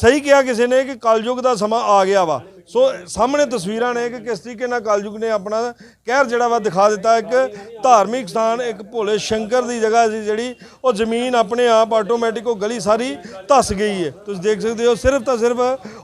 ਸਹੀ ਕਿਹਾ ਕਿਸੇ ਨੇ ਕਿ ਕਲਯੁਗ ਦਾ ਸਮਾਂ ਆ ਗਿਆ ਵਾ। ਸੋ ਸਾਹਮਣੇ ਤਸਵੀਰਾਂ ਨੇ ਕਿ ਕਿਸ ਤਰੀਕੇ ਨਾਲ ਕਲਯੁਗ ਨੇ ਆਪਣਾ ਕਹਿਰ ਜਿਹੜਾ ਵਾ ਦਿਖਾ ਦਿੱਤਾ। ਇੱਕ ਧਾਰਮਿਕ ਸਥਾਨ, ਇੱਕ ਭੋਲੇ ਸ਼ੰਕਰ ਦੀ ਜਗ੍ਹਾ ਸੀ ਜਿਹੜੀ, ਉਹ ਜ਼ਮੀਨ ਆਪਣੇ ਆਪ ਆਟੋਮੈਟਿਕ ਉਹ ਗਲੀ ਸਾਰੀ ਧੱਸ ਗਈ ਹੈ ਤੁਸੀਂ ਦੇਖ ਸਕਦੇ ਹੋ, ਸਿਰਫ ਤਾਂ ਸਿਰਫ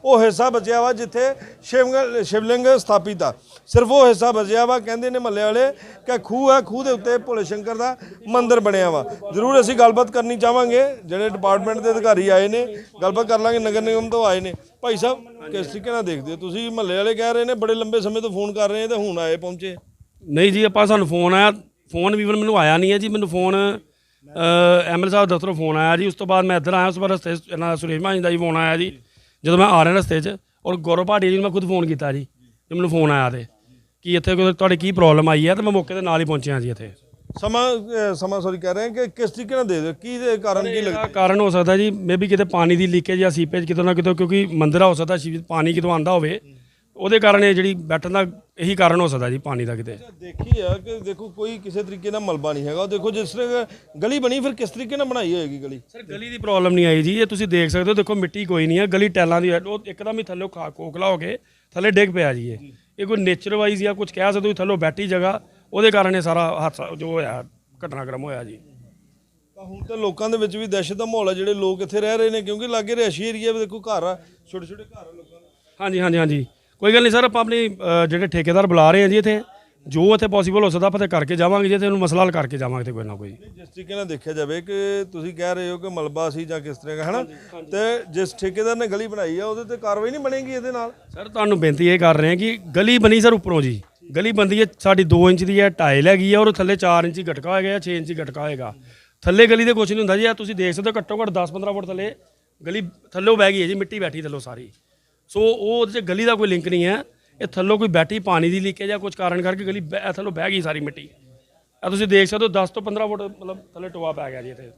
ਉਹ ਹਿੱਸਾ ਬਚਿਆ ਵਾ ਜਿੱਥੇ ਸ਼ਿਵਲਿੰਗ ਸ਼ਿਵਲਿੰਗ ਸਥਾਪਿਤ ਆ। ਸਿਰਫ ਉਹ ਹਿੱਸਾ ਬਚਿਆ ਵਾ, ਕਹਿੰਦੇ ਨੇ ਮੱਲੇ ਵਾਲੇ ਕਿ ਖੂਹ ਹੈ ਖੂਹ ਦੇ ਉੱਤੇ ਭੋਲੇ ਸ਼ੰਕਰ ਦਾ ਮੰਦਿਰ ਬਣਿਆ ਵਾ। ਜ਼ਰੂਰ ਅਸੀਂ ਗੱਲਬਾਤ ਕਰਨੀ ਚਾਹਾਂਗੇ, ਜਿਹੜੇ ਡਿਪਾਰਟਮੈਂਟ ਦੇ ਅਧਿਕਾਰੀ ਆਏ ਨੇ, ਗੱਲਬਾਤ ਕਰ ਲਾਂਗੇ, ਨਗਰ ਨਿਗਮ ਤੋਂ ਆਏ ਨੇ। ਭਾਈ ਸਾਹਿਬ, ਕਿਸ ਤਰੀਕੇ ਨਾਲ ਦੇਖਦੇ ਹੋ? ਤੁਸੀਂ ਮਹੱਲੇ ਵਾਲੇ ਕਹਿ ਰਹੇ ਨੇ, ਬੜੇ ਲੰਬੇ ਸਮੇਂ ਤੋਂ ਫੋਨ ਕਰ ਰਹੇ ਨੇ ਤੇ ਹੁਣ ਆਏ ਪਹੁੰਚੇ। ਨਹੀਂ ਜੀ, ਆਪਾਂ ਸਾਨੂੰ ਫੋਨ ਆਇਆ। ਫੋਨ ਵੀ ਮੈਨੂੰ ਆਇਆ ਨਹੀਂ ਹੈ ਜੀ, ਮੈਨੂੰ ਫੋਨ ਐਮਐਲ ਸਾਹਿਬ ਦਫ਼ਤਰੋਂ ਫੋਨ ਆਇਆ ਜੀ। ਉਸ ਤੋਂ ਬਾਅਦ ਮੈਂ ਇੱਧਰ ਆਇਆ, ਉਸ ਤੋਂ ਬਾਅਦ ਰਸਤੇ ਇਹਨਾਂ ਦਾ ਸੁਰੇਸ਼ ਮਾਨ ਦਾ ਜੀ ਫੋਨ ਆਇਆ ਜੀ। ਜਦੋਂ ਮੈਂ ਆ ਰਿਹਾ ਰਸਤੇ 'ਚ ਔਰ ਗੌਰਵ ਭਾਟੀ ਜੀ ਨੂੰ ਮੈਂ ਖੁਦ ਫੋਨ ਕੀਤਾ ਜੀ ਜੇ ਮੈਨੂੰ ਫੋਨ ਆਇਆ ਤੇ, ਕਿ ਇੱਥੇ ਤੁਹਾਡੀ ਕੀ ਪ੍ਰੋਬਲਮ ਆਈ ਹੈ ਤੇ ਮੈਂ ਮੌਕੇ ਤੇ ਨਾਲ ਹੀ ਪਹੁੰਚਿਆ ਜੀ ਇੱਥੇ। ਸਮਾਂ ਅਹ ਸਮਾਂ ਸੌਰੀ ਕਹਿ ਰਹੇ ਹਾਂ ਕਿ ਕਿਸ ਤਰੀਕੇ ਨਾਲ ਦੇ ਦਿਓ ਕੀ ਦੇ ਕਾਰਨ ਕੀ ਲੱਗਦਾ? ਕਾਰਨ ਹੋ ਸਕਦਾ ਜੀ ਮੇਬੀ ਕਿਤੇ ਪਾਣੀ ਦੀ ਲੀਕੇਜ ਜਾਂ ਸੀਪੇਜ ਕਿਤੋਂ ਨਾ ਕਿਤੋਂ ਕਿਉਂਕਿ ਮੰਦਿਰ ਹੋ ਸਕਦਾ ਸ਼ਿਵ ਪਾਣੀ ਕਿਤੋਂ ਆਂਦਾ ਹੋਵੇ। ਉਹਦੇ ਕਾਰਨ ਇਹ ਜਿਹੜੀ ਬੈਠਣ ਦਾ ਇਹੀ ਕਾਰਨ ਹੋ ਸਕਦਾ ਜੀ ਪਾਣੀ ਦਾ ਕਿਤੇ। ਦੇਖੀ ਆ ਕਿ ਦੇਖੋ ਕੋਈ ਕਿਸੇ ਤਰੀਕੇ ਨਾਲ ਮਲਬਾ ਨਹੀਂ ਹੈਗਾ। ਉਹ ਦੇਖੋ ਜਿਸ ਤਰ੍ਹਾਂ ਗਲੀ ਬਣੀ ਫਿਰ ਕਿਸ ਤਰੀਕੇ ਨਾਲ ਬਣਾਈ ਹੋਏਗੀ ਗਲੀ? ਸਰ ਗਲੀ ਦੀ ਪ੍ਰੋਬਲਮ ਨਹੀਂ ਆਈ ਜੀ ਇਹ ਤੁਸੀਂ ਦੇਖ ਸਕਦੇ ਹੋ ਦੇਖੋ ਮਿੱਟੀ ਕੋਈ ਨਹੀਂ ਹੈ ਗਲੀ ਟੈਲਾਂ ਦੀ ਹੈ ਉਹ ਇੱਕਦਮ ਹੀ ਥੱਲੇ ਖਾ ਕੋਕਲਾ ਹੋ ਕੇ ਥੱਲੇ ਡਿੱਗ ਪਿਆ ਜੀ ਇਹ। ਇਹ ਕੋਈ ਨੇਚਰ ਵਾਈਜ਼ ਜਾਂ ਕੁਝ ਕਹਿ ਸਕਦੇ ਹੋ ਥੱਲੋਂ ਬੈਠੀ ਜਗ੍ਹਾ। ਉਹਦੇ ਕਾਰਨ ਇਹ ਸਾਰਾ ਹਾਦਸਾ ਜੋ ਹੋਇਆ ਘਟਨਾਕ੍ਰਮ ਹੋਇਆ ਜੀ। ਤਾਂ ਹੁਣ ਤਾਂ ਲੋਕਾਂ ਦੇ ਵਿੱਚ ਵੀ ਦਹਿਸ਼ਤ ਦਾ ਮਾਹੌਲ ਹੈ ਜਿਹੜੇ ਲੋਕ ਇੱਥੇ ਰਹਿ ਰਹੇ ਨੇ ਕਿਉਂਕਿ ਲਾਗੇ ਰਿਹਾਇਸ਼ੀ ਏਰੀਆ ਵੀ ਦੇਖੋ ਘਰ ਆ ਛੋਟੇ ਛੋਟੇ ਘਰ ਆ ਲੋਕਾਂ ਦੇ। ਹਾਂਜੀ ਹਾਂਜੀ ਹਾਂਜੀ। ਕੋਈ ਗੱਲ ਨਹੀਂ ਸਰ ਆਪਾਂ ਆਪਣੀ ਅ, ਜਿਹੜੇ ਠੇਕੇਦਾਰ ਬੁਲਾ ਰਹੇ ਹਾਂ ਜੀ ਇੱਥੇ ਜੋ ਇੱਥੇ ਪੋਸੀਬਲ ਹੋ ਸਕਦਾ ਆਪਾਂ ਤੇ ਕਰਕੇ ਜਾਵਾਂਗੇ ਜੇ ਤੇ ਉਹਨੂੰ ਮਸਲਾ ਹੱਲ ਕਰਕੇ ਜਾਵਾਂਗੇ ਤੇ ਕੋਈ ਨਾ ਕੋਈ। ਜਿਸ ਤਰੀਕੇ ਨਾਲ ਦੇਖਿਆ ਜਾਵੇ ਕਿ ਤੁਸੀਂ ਕਹਿ ਰਹੇ ਹੋ ਕਿ ਮਲਬਾ ਸੀ ਜਾਂ ਕਿਸ ਤਰ੍ਹਾਂ ਦਾ ਹਨਾ? ਤੇ ਜਿਸ ਠੇਕੇਦਾਰ ਨੇ ਗਲੀ ਬਣਾਈ ਆ ਉਹਦੇ ਤੇ ਕਾਰਵਾਈ ਨਹੀਂ ਬਣੇਗੀ ਇਹਦੇ ਨਾਲ? ਸਰ ਤੁਹਾਨੂੰ ਬੇਨਤੀ ਇਹ ਕਰ ਰਹੇ ਹਾਂ ਕਿ ਗਲੀ ਬਣੀ ਸਰ ਉੱਪਰੋਂ ਜੀ। ਗਲੀ ਬੰਦੀ ਹੈ, ਸਾਡੀ 2 ਇੰਚ ਦੀ ਹੈ ਟਾਇਲ ਹੈਗੀ ਹੈ ਔਰ ਥੱਲੇ 4 ਇੰਚ ਹੀ ਗਟਕਾ ਹੋਏਗਾ 6 ਇੰਚ ਗਟਕਾ ਹੋਏਗਾ। ਥੱਲੇ ਗਲੀ ਦੇ ਕੁਝ ਨਹੀਂ ਹੁੰਦਾ ਜੀ ਆ ਤੁਸੀਂ ਦੇਖ ਸਕਦੇ ਹੋ ਘੱਟੋ ਘੱਟ 10-15 ਫੁੱਟ ਥੱਲੇ ਗਲੀ ਥੱਲੋਂ ਬਹਿ ਗਈ ਹੈ ਜੀ, ਮਿੱਟੀ ਬੈਠੀ ਥੱਲੋਂ ਸਾਰੀ। ਸੋ ਉਹ ਉਹਦੇ 'ਚ ਗਲੀ ਦਾ ਕੋਈ ਲਿੰਕ ਨਹੀਂ ਹੈ, ਇਹ ਥੱਲੋਂ ਕੋਈ ਬੈਠੀ ਪਾਣੀ ਦੀ ਲੀਕੇਜ ਜਾਂ ਕੁਝ ਕਾਰਨ ਕਰਕੇ ਗਲੀ ਬਹਿ- ਥੱਲੋਂ ਬਹਿ ਗਈ ਸਾਰੀ ਮਿੱਟੀ। ਆ ਤੁਸੀਂ ਦੇਖ ਸਕਦੇ ਹੋ 10 ਤੋਂ 15 ਫੁੱਟ ਮਤਲਬ ਥੱਲੇ ਟੋਆ ਪੈ ਗਿਆ ਜੀ ਇੱਥੇ।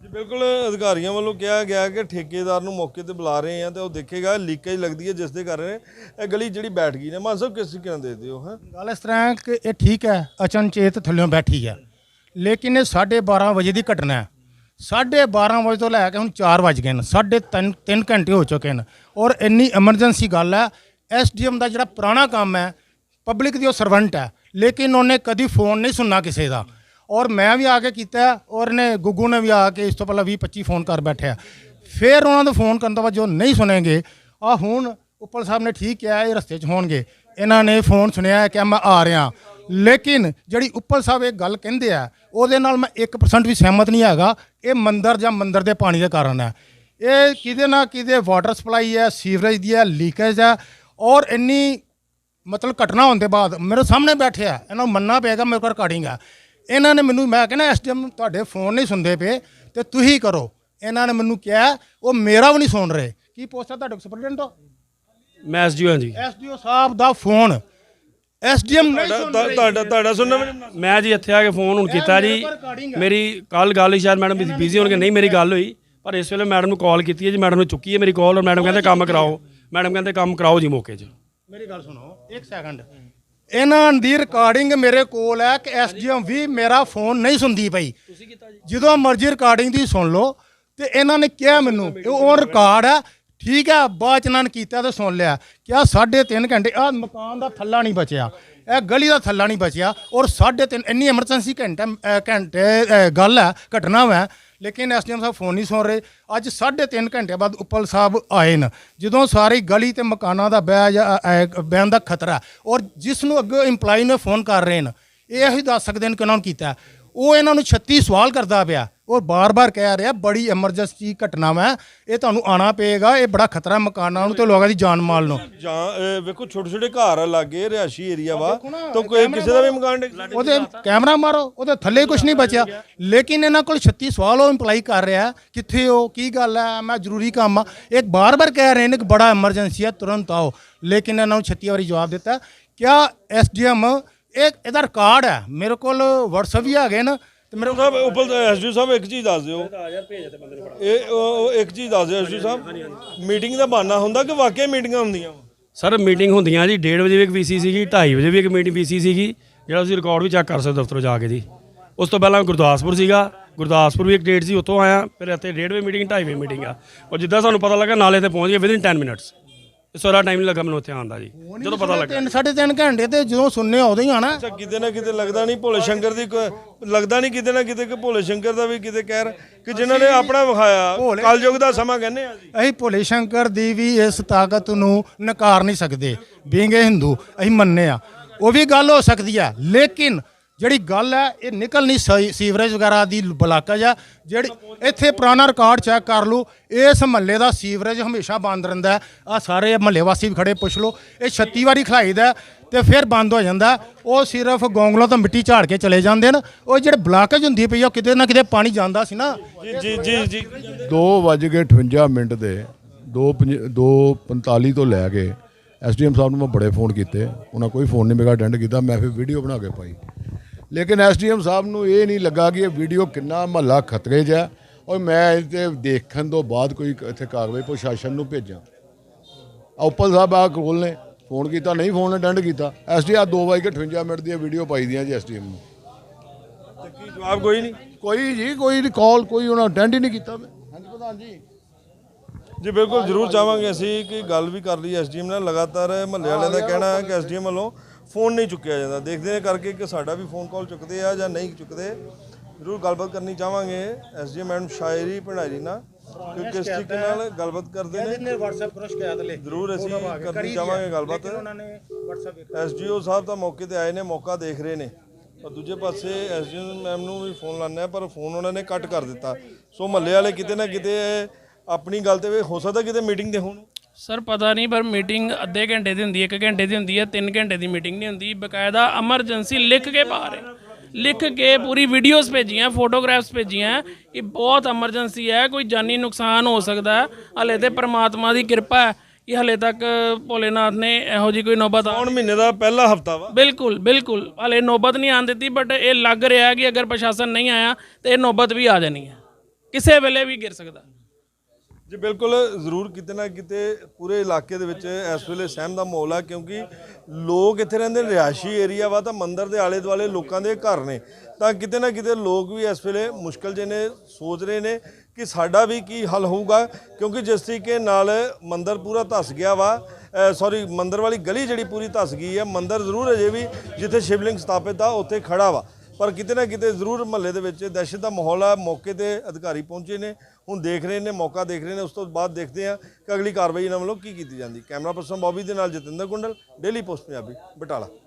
ਜੀ, ਬਿਲਕੁਲ ਅਧਿਕਾਰੀਆਂ ਵੱਲੋਂ ਕਿਹਾ ਗਿਆ ਕਿ ਠੇਕੇਦਾਰ ਨੂੰ ਮੌਕੇ ਤੇ ਬੁਲਾ ਰਹੇ ਆ ਤੇ ਉਹ ਦੇਖੇਗਾ, ਲੀਕੇਜ ਲੱਗਦੀ ਹੈ ਜਿਸ ਦੇ ਕਾਰਨ ਇਹ ਗਲੀ ਜਿਹੜੀ ਬੈਠ ਗਈ ਨੇ। ਮਾਨ ਸਾਹਿਬ, ਕਿਸ ਤਰੀਕੇ ਨਾਲ ਦੇਖਦੇ ਹਾਂ ਗੱਲ ਇਸ ਤਰ੍ਹਾਂ ਹੈ ਕਿ ਇਹ ਠੀਕ ਹੈ, ਅਚਨਚੇਤ ਥੱਲਿਓਂ ਬੈਠੀ ਹੈ। ਲੇਕਿਨ ਇਹ 12:30 ਵਜੇ ਦੀ ਘਟਨਾ ਹੈ। 12:30 ਵਜੇ ਤੋਂ ਲੈ ਕੇ ਹੁਣ 4 ਵਜ ਗਏ ਨੇ। ਸਾਢੇ ਤਿੰਨ ਤਿੰਨ ਘੰਟੇ ਹੋ ਚੁੱਕੇ ਨੇ। ਔਰ ਇੰਨੀ ਐਮਰਜੈਂਸੀ ਗੱਲ ਹੈ। ਐਸਡੀਐਮ ਦਾ ਜਿਹੜਾ ਪੁਰਾਣਾ ਕੰਮ ਹੈ ਪਬਲਿਕ ਦੀ ਉਹ ਸਰਵੈਂਟ ਹੈ। ਲੇਕਿਨ ਉਹਨੇ ਕਦੀ ਫੋਨ ਨਹੀਂ ਸੁਣਨਾ ਕਿਸੇ ਦਾ। ਔਰ ਮੈਂ ਵੀ ਆ ਕੇ ਕੀਤਾ ਔਰ ਨੇ ਗੁੱਗੂ ਨੇ ਵੀ ਆ ਕੇ ਇਸ ਤੋਂ ਪਹਿਲਾਂ 20 25 ਫੋਨ ਕਰ ਬੈਠਿਆ ਫਿਰ ਉਹਨਾਂ ਦਾ ਫੋਨ ਕਰਨ ਤੋਂ ਬਾਅਦ ਜੋ ਨਹੀਂ ਸੁਣेंगे ਆ ਹੁਣ ਉੱਪਲ ਸਾਹਿਬ ਨੇ ਠੀਕ ਕਿਹਾ ਇਹ ਰਸਤੇ 'ਚ ਹੋਣਗੇ। ਇਹਨਾਂ ਨੇ ਫੋਨ ਸੁਣਿਆ ਹੈ ਕਿ ਮੈਂ ਆ ਰਿਹਾ ਲੇਕਿਨ ਜਿਹੜੀ ਉੱਪਲ ਸਾਹਿਬ ਇਹ ਗੱਲ ਕਹਿੰਦੇ ਆ, ਉਹਦੇ ਨਾਲ ਮੈਂ 1% ਵੀ ਸਹਿਮਤ ਨਹੀਂ ਹੈਗਾ, ਇਹ ਮੰਦਰ ਜਾਂ ਮੰਦਰ ਦੇ ਪਾਣੀ ਦੇ ਕਾਰਨ ਹੈ। ਇਹ ਕਿਤੇ ਨਾ ਕਿਤੇ ਵਾਟਰ ਸਪਲਾਈ ਹੈ ਸੀਵਰੇਜ ਦੀ ਹੈ ਲੀਕੇਜ ਹੈ, ਔਰ ਇੰਨੀ ਮਤਲਬ ਘਟਨਾ ਹੋਣ ਦੇ ਬਾਅਦ ਮੇਰੇ ਸਾਹਮਣੇ ਬੈਠਿਆ ਇਹਨਾਂ ਨੂੰ ਮੰਨਣਾ ਪਏਗਾ, ਮੇਰੇ ਕੋਲ ਰਿਕਾਰਡਿੰਗ ਹੈ। ਇਹਨਾਂ ਨੇ ਮੈਨੂੰ ਮੈਂ ਕਹਿੰਦਾ ਐਸਡੀਐਮ ਤੁਹਾਡੇ ਫੋਨ ਨਹੀਂ ਸੁਣਦੇ ਪਏ ਤੇ ਤੁਸੀਂ ਕਰੋ। ਇਹਨਾਂ ਨੇ ਮੈਨੂੰ ਕਿਹਾ ਉਹ ਮੇਰਾ ਵੀ ਨਹੀਂ ਸੁਣ ਰਹੇ। ਕੀ ਪੋਸਟ ਆ ਤੁਹਾਡੇ ਸੁਪਰਡੈਂਟ ਤੋਂ? ਮੈਂ ਐਸਜੀਓ ਹਾਂ ਜੀ। ਐਸਡੀਓ ਸਾਹਿਬ ਦਾ ਫੋਨ। ਐਸਡੀਐਮ ਨਹੀਂ ਸੁਣ ਤੁਹਾਡਾ ਰਹੇ। ਤੁਹਾਡਾ ਤੁਹਾਡਾ ਸੁਣਨਾ ਮੈਂ ਜੀ ਇੱਥੇ ਆ ਕੇ ਫੋਨ ਹੁਣ ਕੀਤਾ ਜੀ। ਮੇਰੇ ਕੋਲ ਹੈ। ਗੱਲ ਹੀ ਸ਼ਾਇਦ ਮੈਡਮ ਬਿਜ਼ੀ ਹੋਣਗੇ। ਨਹੀਂ ਮੇਰੀ ਗੱਲ ਹੋਈ। ਪਰ ਇਸ ਵੇਲੇ ਮੈਡਮ ਨੂੰ ਕਾਲ ਕੀਤੀ ਹੈ ਜੀ। ਮੈਡਮ ਨੇ ਚੁੱਕੀ ਹੈ ਮੇਰੀ ਕਾਲ ਔਰ ਮੈਡਮ ਕਹਿੰਦੇ ਕੰਮ ਕਰਾਓ। ਮੈਡਮ ਕਹਿੰਦੇ ਕੰਮ ਕਰਾਓ ਜੀ ਮੌਕੇ 'ਚ। ਮੇਰੀ ਗੱਲ ਸੁਣੋ ਇੱਕ ਸੈਕਿੰਡ ਇਹਨਾਂ ਦੀ ਰਿਕਾਰਡਿੰਗ ਮੇਰੇ ਕੋਲ ਹੈ ਕਿ ਐਸਡੀਐਮ ਵੀ ਮੇਰਾ ਫੋਨ ਨਹੀਂ ਸੁਣਦੀ ਪਈ। ਤੁਸੀਂ ਕੀਤਾ ਜੀ? ਜਦੋਂ ਮਰਜ਼ੀ ਰਿਕਾਰਡਿੰਗ ਦੀ ਸੁਣ ਲਓ ਤੇ ਇਹਨਾਂ ਨੇ ਕਿਹਾ ਮੈਨੂੰ ਇਹ ਉਹ ਰਿਕਾਰਡ ਹੈ ਠੀਕ ਹੈ ਬਾਅਦ ਚ ਇਹਨਾਂ ਨੇ ਕੀਤਾ ਤੇ ਸੁਣ ਲਿਆ। ਕਿਹਾ 3.5 ਘੰਟੇ ਆ ਮਕਾਨ ਦਾ ਥੱਲਾ ਨਹੀਂ ਬਚਿਆ। ਇਹ ਗਲੀ ਦਾ ਥੱਲਾ ਨਹੀਂ ਬਚਿਆ ਔਰ 3.5 ਇੰਨੀ ਐਮਰਜੈਂਸੀ ਘੰਟਾ ਘੰਟੇ ਗੱਲ ਹੈ, ਘਟਨਾ ਹੈ ਲੇਕਿਨ ਐਸਡੀਐਮ ਸਾਹਿਬ ਫੋਨ ਨਹੀਂ ਸੁਣ ਰਹੇ। ਅੱਜ 3.5 ਘੰਟੇ ਬਾਅਦ ਉੱਪਲ ਸਾਹਿਬ ਆਏ ਨੇ। ਜਦੋਂ ਸਾਰੀ ਗਲੀ ਤੇ ਮਕਾਨਾਂ ਦਾ ਬਹਿ ਜਾ- ਬਹਿਣ ਦਾ ਖਤਰਾ ਔਰ ਜਿਸ ਨੂੰ ਅੱਗੇ EMPLOYE ਨੇ ਫੋਨ ਕਰ ਰਹੇ ਨੇ, ਇਹ ਹੀ ਦੱਸ ਸਕਦੇ ਨੇ ਕਿ ਉਹਨਾਂ ਨੂੰ ਕੀਤਾ ਉਹ ਇਹਨਾਂ ਨੂੰ 36 ਸਵਾਲ ਕਰਦਾ ਪਿਆ। ਔਰ ਬਾਰ-ਬਾਰ ਕਹਿ ਰਿਹਾ ਬੜੀ ਐਮਰਜੈਂਸੀ ਘਟਨਾ ਹੈ ਇਹ ਤੁਹਾਨੂੰ ਆਣਾ ਪਏਗਾ ਇਹ ਬੜਾ ਖਤਰਾ ਮਕਾਨਾਂ ਨੂੰ ਤੇ ਲੋਕਾਂ ਦੀ ਜਾਨ ਮਾਲ ਨੂੰ। ਜਾਂ ਵੇਖੋ ਛੋਟੇ ਛੋਟੇ ਘਰ ਆ ਲਾਗੇ ਏਰੀਆ ਵਾ ਤਾਂ ਕੋਈ ਕਿਸੇ ਦਾ ਵੀ ਮਕਾਨ ਡਿੱਗ- ਉਹਦੇ ਕੈਮਰਾ ਮਾਰੋ ਉਹਦੇ ਥੱਲੇ ਕੁਝ ਨਹੀਂ ਬਚਿਆ। ਲੇਕਿਨ ਇਹਨਾਂ ਕੋਲ 36 ਸਵਾਲ ਉਹ ਇੰਪਲਾਈ ਕਰ ਰਿਹਾ ਕਿੱਥੇ ਹੋ ਕੀ ਗੱਲ ਹੈ ਮੈਂ ਜ਼ਰੂਰੀ ਕੰਮ ਆ। ਇੱਕ ਬਾਰ-ਬਾਰ ਕਹਿ ਰਹੇ ਨੇ ਕਿ ਬੜਾ ਐਮਰਜੈਂਸੀ ਹੈ ਤੁਰੰਤ ਆਓ। ਲੇਕਿਨ ਇਹਨਾਂ ਨੂੰ 36 ਵਾਰੀ ਜਵਾਬ ਦਿੱਤਾ। ਕਿਆ ਐਸਡੀਐਮ ਇਹ ਇਹਦਾ ਰਿਕਾਰਡ ਹੈ ਮੇਰੇ ਕੋਲ WhatsApp ਵੀ ਹੈਗੇ ਨੇ। ਤੇ ਮੇਰੇ ਸਾਹਿਬ ਉੱਪਰ ਐਸਡੀ ਸਾਹਿਬ ਇੱਕ ਚੀਜ਼ ਦੱਸ ਦਿਓ। ਇਹ ਉਹ- ਇੱਕ ਚੀਜ਼ ਦੱਸ ਦਿਓ ਐਸਡੀ ਸਾਹਿਬ। ਮੀਟਿੰਗ ਦਾ ਬਹਾਨਾ ਹੁੰਦਾ ਕਿ ਵਾਕਿਆ ਮੀਟਿੰਗਾਂ ਹੁੰਦੀਆਂ? ਸਰ ਮੀਟਿੰਗ ਹੁੰਦੀਆਂ ਜੀ। 1:30 ਵਜੇ ਵੀ ਇੱਕ ਵੀਸੀ ਸੀਗੀ 2:30 ਵਜੇ ਵੀ ਇੱਕ ਮੀਟਿੰਗ ਵੀਸੀ ਸੀਗੀ ਜਿਹੜਾ ਤੁਸੀਂ ਰਿਕਾਰਡ ਵੀ ਚੈੱਕ ਕਰ ਸਕਦੇ ਹੋ ਦਫ਼ਤਰੋਂ ਜਾ ਕੇ ਜੀ। ਉਸ ਤੋਂ ਪਹਿਲਾਂ ਗੁਰਦਾਸਪੁਰ ਸੀਗਾ। ਗੁਰਦਾਸਪੁਰ ਵੀ ਇੱਕ ਡੇਟ ਸੀ ਉੱਥੋਂ ਆਇਆ। ਫਿਰ ਇੱਥੇ ਡੇਢ ਵਜੇ ਮੀਟਿੰਗ ਢਾਈ ਵਜੇ ਮੀਟਿੰਗ ਆ। ਔਰ ਜਿੱਦਾਂ ਸਾਨੂੰ ਪਤਾ ਲੱਗਾ ਨਾਲੇ ਤੇ ਪਹੁੰਚ ਗਏ ਵਿਦਿਨ 10 ਮਿੰਟਸ ਵਾਲਾ ਟਾਈਮ ਨਹੀਂ ਲੱਗਾ ਮੈਨੂੰ ਉੱਥੇ ਆਉਣ ਦਾ ਜੀ। ਜਦੋਂ ਪਤਾ ਲੱਗਾ। ਤਿੰਨ ਸਾਢੇ ਤਿੰਨ ਘੰਟੇ ਤੇ ਜਦੋਂ ਸੁਣਨੇ ਉਦੋਂ ਹੀ ਆਣਾ ਅੱਛਾ ਕਿਤੇ ਨਾ ਕਿਤੇ ਲੱਗਦਾ ਨਹੀਂ ਭੋਲੇ ਸ਼ੰਕਰ ਦੀ ਕੋਈ- ਲੱਗਦਾ ਨਹੀਂ ਕਿਤੇ ਨਾ ਕਿਤੇ ਕਿ ਭੋਲੇ ਸ਼ੰਕਰ ਦਾ ਵੀ ਕਿਤੇ ਕਹਿਰ ਕਿ ਜਿਨ੍ਹਾਂ ਨੇ ਆਪਣਾ ਵਿਖਾਇਆ। ਕਲਯੁਗ ਦਾ ਸਮਾਂ ਕਹਿੰਦੇ ਆ ਜੀ। ਅਸੀਂ ਭੋਲੇ ਸ਼ੰਕਰ ਦੀ ਵੀ ਇਸ ਤਾਕਤ ਨੂੰ ਨਕਾਰ ਨਹੀਂ ਸਕਦੇ। ਬੀਂਗ ਹਿੰਦੂ ਅਸੀਂ ਮੰਨਦੇ ਆ ਉਹ ਵੀ ਗੱਲ ਹੋ ਸਕਦੀ ਹੈ ਲੇਕਿਨ ਜਿਹੜੀ ਗੱਲ ਹੈ ਇਹ ਨਿਕਲ ਨਹੀਂ ਸਹੀ ਸੀਵਰੇਜ ਵਗੈਰਾ ਦੀ ਬਲਾਕਾ ਜਾਂ ਜਿਹੜੀ ਇੱਥੇ ਪੁਰਾਣਾ ਰਿਕਾਰਡ ਚੈੱਕ ਕਰ ਲਓ ਇਸ ਮਹੱਲੇ ਦਾ ਸੀਵਰੇਜ ਹਮੇਸ਼ਾ ਬੰਦ ਰਹਿੰਦਾ ਆ ਸਾਰੇ ਮਹੱਲੇ ਵਾਸੀ ਵੀ ਖੜੇ ਪੁੱਛ ਲਓ ਇਹ 36 ਵਾਰੀ ਖਲਾਈਦਾ ਤੇ ਫਿਰ ਬੰਦ ਹੋ ਜਾਂਦਾ ਉਹ ਸਿਰਫ ਗੋਂਗਲੋਂ ਤੋਂ ਮਿੱਟੀ ਝਾੜ ਕੇ ਚਲੇ ਜਾਂਦੇ ਨੇ ਉਹ ਜਿਹੜੇ ਬਲਾਕੇਜ ਹੁੰਦੀ ਪਈ ਆ, ਉਹ ਕਿਤੇ ਨਾ ਕਿਤੇ ਪਾਣੀ ਜਾਂਦਾ ਸੀ ਨਾ। ਜੀ ਜੀ ਜੀ ਜੀ। ਦੋ ਵੱਜ ਕੇ 58 ਮਿੰਟ ਦੇ 2:45 ਤੋਂ ਲੈ ਕੇ ਐਸਡੀਐਮ ਸਾਹਿਬ ਨੂੰ ਮੈਂ ਬੜੇ ਫੋਨ ਕੀਤੇ। ਉਹਨਾਂ ਕੋਈ ਫੋਨ ਨਹੀਂ ਮੇਰਾ ਅਟੈਂਡ ਕੀਤਾ ਮੈਂ ਫਿਰ ਵੀਡੀਓ ਬਣਾ ਕੇ ਪਾਈ। ਲੇਕਿਨ ਐਸਡੀਐਮ ਸਾਹਿਬ ਨੂੰ ਇਹ ਨਹੀਂ ਲੱਗਾ ਕਿ ਇਹ ਵੀਡੀਓ ਕਿੰਨਾ ਮਹੱਲਾ ਖਤਰੇ 'ਚ ਹੈ। ਔਰ ਮੈਂ ਇਹ ਦੇਖਣ ਤੋਂ ਬਾਅਦ ਕੋਈ ਇੱਥੇ ਕਾਰਵਾਈ ਪ੍ਰਸ਼ਾਸਨ ਨੂੰ ਭੇਜਾਂ। ਉਪਲ ਸਾਹਿਬ ਆ ਕੋਲ ਨੇ ਫੋਨ ਕੀਤਾ ਨਹੀਂ ਫੋਨ ਅਟੈਂਡ ਕੀਤਾ। ਐਸਡੀ ਆ 2:58 ਮਿੰਟ ਦੀਆਂ ਵੀਡੀਓ ਪਾਈ ਦੀਆਂ ਜੀ ਐਸਡੀਐਮ ਨੂੰ। ਕੀ ਜਵਾਬ ਕੋਈ ਨਹੀਂ? ਕੋਈ ਜੀ ਕੋਈ ਕਾਲ ਕੋਈ ਉਹਨਾਂ ਅਟੈਂਡ ਹੀ ਨਹੀਂ ਕੀਤਾ ਮੈਂ। ਹਾਂਜੀ ਪ੍ਰਧਾਨ ਜੀ। ਜੀ ਬਿਲਕੁਲ ਜ਼ਰੂਰ ਚਾਹਾਂਗੇ ਅਸੀਂ ਕਿ ਗੱਲ ਵੀ ਕਰ ਲਈ ਐਸਡੀਐਮ ਨਾਲ। ਲਗਾਤਾਰ ਮਹੱਲੇ ਵਾਲਿਆਂ ਦਾ ਕਹਿਣਾ ਹੈ ਕਿ ਐਸਡੀਐਮ ਵੱਲੋਂ ਫੋਨ ਨਹੀਂ ਚੁੱਕਿਆ ਜਾਂਦਾ। ਦੇਖਦੇ ਹਾਂ ਕਰਕੇ ਕਿ ਸਾਡਾ ਵੀ ਫੋਨ ਕਾਲ ਚੁੱਕਦੇ ਆ ਜਾਂ ਨਹੀਂ ਚੁੱਕਦੇ। ਜ਼ਰੂਰ ਗੱਲਬਾਤ ਕਰਨੀ ਚਾਹਾਂਗੇ ਐਸਡੀਐਮ ਮੈਡਮ ਸ਼ਾਇਰੀ ਭੰਡਾਰੀ ਨਾਲ ਕਿ ਕਿਸ ਤਰੀਕੇ ਨਾਲ ਗੱਲਬਾਤ ਕਰਦੇ ਨੇ। ਨੇ WhatsApp ਪਰ ਸ਼ਿਕਾਇਤ ਲਿਖ ਜ਼ਰੂਰ ਅਸੀਂ ਕਰਨੀ ਚਾਹਾਂਗੇ ਗੱਲਬਾਤ। ਨੇ WhatsApp ਐਸਡੀਓ ਸਾਹਿਬ ਤਾਂ ਮੌਕੇ ਤੇ ਆਏ ਨੇ ਮੌਕਾ ਦੇਖ ਰਹੇ ਨੇ। ਪਰ ਦੂਜੇ ਪਾਸੇ ਐਸਡੀਓ ਮੈਮ ਨੂੰ ਵੀ ਫੋਨ ਆ ਪਰ ਫੋਨ ਉਹਨਾਂ ਨੇ ਕੱਟ ਕਰ ਦਿੱਤਾ। ਸੋ ਮਹੱਲੇ ਵਾਲੇ ਕਿਤੇ ਨਾ ਕਿਤੇ ਆਪਣੀ ਗੱਲ ਤੇ ਹੋ ਸਕਦਾ ਕਿਤੇ ਮੀਟਿੰਗ ਤੇ ਹੋਣ। ਸਰ ਪਤਾ ਨਹੀਂ ਪਰ ਮੀਟਿੰਗ ਅੱਧੇ ਘੰਟੇ ਦੀ ਹੁੰਦੀ ਹੈ 1 ਘੰਟੇ ਦੀ ਹੁੰਦੀ ਹੈ 3 ਘੰਟੇ ਦੀ ਮੀਟਿੰਗ ਨਹੀਂ ਹੁੰਦੀ। ਬਕਾਇਦਾ ਐਮਰਜੈਂਸੀ ਲਿਖ ਕੇ ਪਾ ਰਹੇ ਲਿਖ ਕੇ ਪੂਰੀ ਵੀਡੀਓਜ਼ ਭੇਜੀਆਂ ਫੋਟੋਗ੍ਰਾਫਸ ਭੇਜੀਆਂ ਇਹ ਬਹੁਤ ਐਮਰਜੈਂਸੀ ਹੈ। ਕੋਈ ਜਾਨੀ ਨੁਕਸਾਨ ਹੋ ਸਕਦਾ ਹਲੇ ਤੇ ਪ੍ਰਮਾਤਮਾ ਦੀ ਕਿਰਪਾ ਹੈ ਕਿ ਹਲੇ ਤੱਕ ਭੋਲੇਨਾਥ ਨੇ ਇਹੋ ਜੀ ਕੋਈ ਨੌਬਤ ਆ ਕੌਣ ਮਹੀਨੇ ਦਾ ਪਹਿਲਾ ਹਫਤਾ ਵਾ। ਬਿਲਕੁਲ ਬਿਲਕੁਲ। ਹਲੇ ਨੌਬਤ ਨਹੀਂ ਆਣ ਦਿੱਤੀ ਬਟ ਇਹ ਲੱਗ ਰਿਹਾ ਕਿ ਅਗਰ ਪ੍ਰਸ਼ਾਸਨ ਨਹੀਂ ਆਇਆ ਤੇ ਇਹ ਨੌਬਤ ਵੀ ਆ ਜਾਣੀ ਹੈ। ਕਿਸੇ ਵੇਲੇ ਵੀ ਗਿਰ ਸਕਦਾ। ਜੀ, ਬਿਲਕੁਲ ਜ਼ਰੂਰ ਕਿਤੇ ਨਾ ਕਿਤੇ ਪੂਰੇ ਇਲਾਕੇ ਦੇ ਵਿੱਚ ਇਸ ਵੇਲੇ ਸਹਿਮ ਦਾ ਮਾਹੌਲ ਆ, ਕਿਉਂਕਿ ਲੋਕ ਇੱਥੇ ਰਹਿੰਦੇ ਨੇ, ਰਿਹਾਇਸ਼ੀ ਏਰੀਆ ਵਾ, ਤਾਂ ਮੰਦਰ ਦੇ ਆਲੇ ਦੁਆਲੇ ਲੋਕਾਂ ਦੇ ਘਰ ਨੇ। ਤਾਂ ਕਿਤੇ ਨਾ ਕਿਤੇ ਲੋਕ ਵੀ ਇਸ ਵੇਲੇ ਮੁਸ਼ਕਲ ਜਿਹੇ ਨੇ, ਸੋਚ ਰਹੇ ਨੇ ਕਿ ਸਾਡਾ ਵੀ ਕੀ ਹੱਲ ਹੋਊਗਾ, ਕਿਉਂਕਿ ਜਿਸ ਤਰੀਕੇ ਨਾਲ ਮੰਦਰ ਪੂਰਾ ਧਸ ਗਿਆ ਵਾ ਸੌਰੀ ਮੰਦਰ ਵਾਲੀ ਗਲੀ ਜਿਹੜੀ ਪੂਰੀ ਧਸ ਗਈ ਹੈ ਮੰਦਰ ਜ਼ਰੂਰ ਅਜੇ ਵੀ ਜਿੱਥੇ ਸ਼ਿਵਲਿੰਗ ਸਥਾਪਿਤ ਆ, ਉੱਥੇ ਖੜਾ ਵਾ। ਪਰ ਕਿਤੇ ਨਾ ਕਿਤੇ ਜ਼ਰੂਰ ਮਹੱਲੇ ਦੇ ਵਿੱਚ ਦਹਿਸ਼ਤ ਦਾ ਮਾਹੌਲ ਆ, ਮੌਕੇ ਤੇ ਅਧਿਕਾਰੀ ਪਹੁੰਚੇ ਨੇ, ਹੁਣ ਦੇਖ ਰਹੇ ਨੇ, ਮੌਕਾ ਦੇਖ ਰਹੇ ਨੇ, ਉਸ ਤੋਂ ਬਾਅਦ ਦੇਖਦੇ ਆ ਕਿ ਅਗਲੀ ਕਾਰਵਾਈ ਇਹਨਾਂ ਵੱਲੋਂ ਕੀ ਕੀਤੀ ਜਾਂਦੀ। ਕੈਮਰਾ ਪਰਸਨ ਬੌਬੀ ਦੇ ਨਾਲ ਜਤਿੰਦਰ ਗੁੰਡਲ ਡੇਲੀ ਪੋਸਟ ਪੰਜਾਬੀ, ਬਟਾਲਾ।